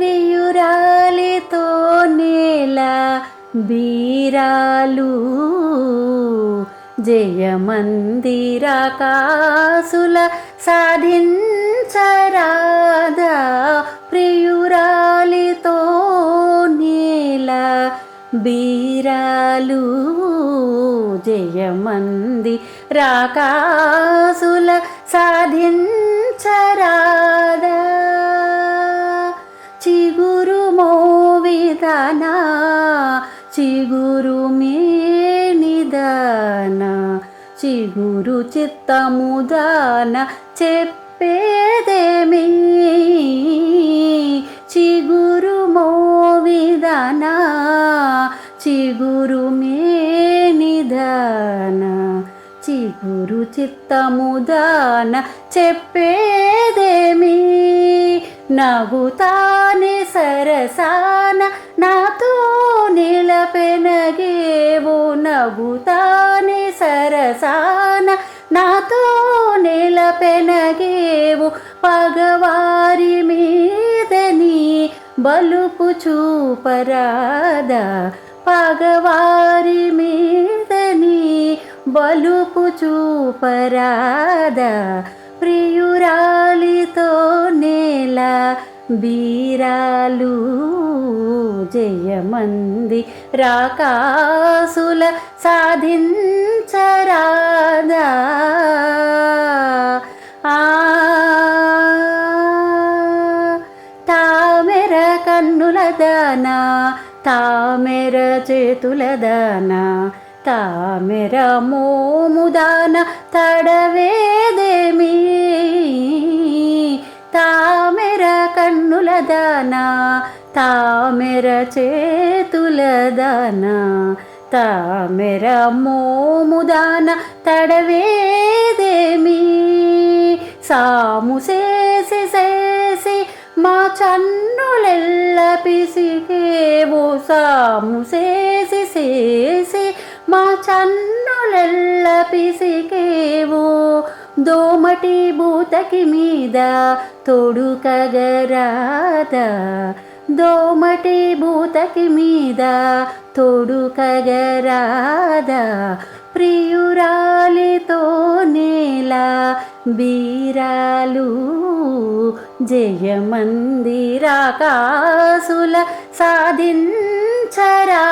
ప్రియురాలితో నేల బీరాలు. జయమందిరాకాసుల సాధించరాదా ప్రియురాలితో నేల బీరాలు. జయమంది రాకాసుల సాధించరాదా చిగురు మేనిదన చిగురు చిత్తముదాన చెప్పేదేమి? చిగురు మోవిదాన చిగురు మేనిదన చిగురు చిత్తముదాన చెప్పేదేమి? నవ్వుతానే సరసాన నాతో నిలపెనగేవు నవ్వుతానే సరసాన. నాతో నిలపెనగేవు పగవారి మీదని బలుపు చూపరాదా. పగవారి మీదని బలుపు చూపరాదా. ప్రియురాలితో నేల బీరాలు జయమంది రాకాసుల సాధించరాదా. తామెర కన్నుల దానా తామెర చేతుల దానా తామెర మోముదాన తడవేదేమి తామెర కన్నుల దానా తామెర చేతుల దానా తామెర మోముదాన తడవేదేమి? సాము చేసి చేసి మా చన్నులెల్ల పిసికేవు సాము చేసి చేసి మా చన్నులెల్ల పిసికేవు దోమటి బూతకి మీద తొడుకగరాదా దోమటి బూతకి మీద తొడుకగరాదా ప్రియురాలితో నేల బీరాలు జయమందిరాకాసుల సాధించరా.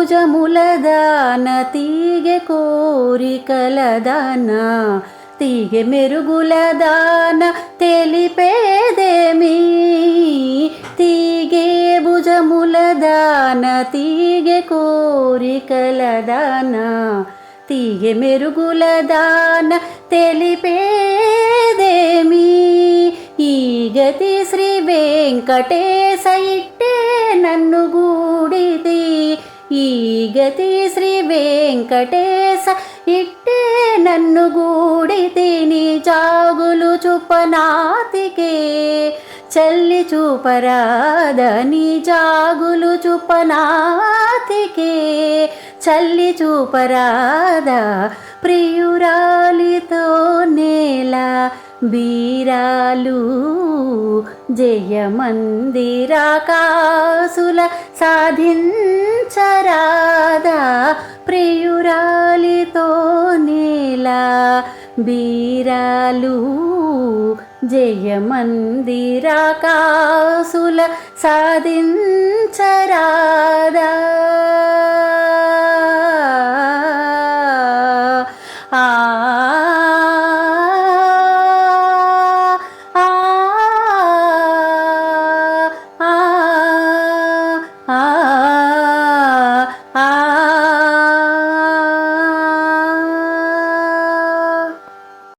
భుజములదాన తీగె కోరికల దాన తీగె మెరుగులదాన తెలిపేదేమీ? తీగే భుజములదాన తీగె కోరికల దాన తీగె మెరుగులదాన తెలిపేదేమీ? ఈ గతి శ్రీ వెంకటేశ ఇట్టే నన్ను గూడిది ఈ శ్రీ వెంకటేశ ఇట్టే నన్ను గూడిది నీ జాగులు చుపనాతికే. చల్లి చూపరాదని జాగులు చుపనాతికే. చల్లి చూపరాదా ప్రియురాలితో నేల వీరాలు జయమందిరాకాసుల సాధించరాదా ప్రియురాలితో నేలా. వీరాలు జయమందిరాకాసుల సాధించరాదా. ఆ